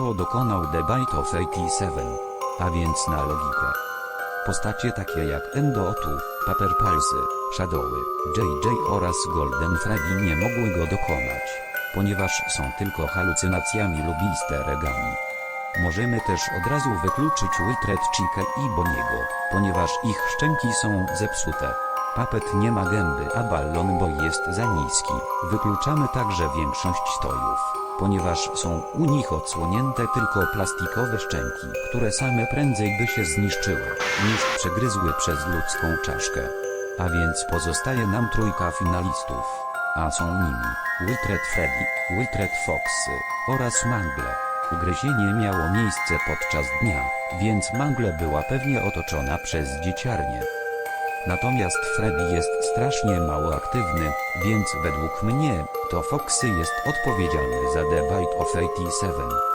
to dokonał The Bite of 87. A więc na logikę. Postacie takie jak Endo-Otu, Paper Palsy, Shadowy, JJ oraz Golden Freddy nie mogły go dokonać, ponieważ są tylko halucynacjami lub easter. Możemy też od razu wykluczyć Wiltred Chica i Boniego, ponieważ ich szczęki są zepsute. Papet nie ma gęby, a Ballon Boy jest za niski. Wykluczamy także większość stojów, ponieważ są u nich odsłonięte tylko plastikowe szczęki, które same prędzej by się zniszczyły, niż przegryzły przez ludzką czaszkę. A więc pozostaje nam trójka finalistów. A są nimi Wiltred Freddy, Wiltred Foxy oraz Mangle. Ugryzienie miało miejsce podczas dnia, więc Mangle była pewnie otoczona przez dzieciarnię. Natomiast Freddy jest strasznie mało aktywny, więc według mnie, to Foxy jest odpowiedzialny za The Bite of 87.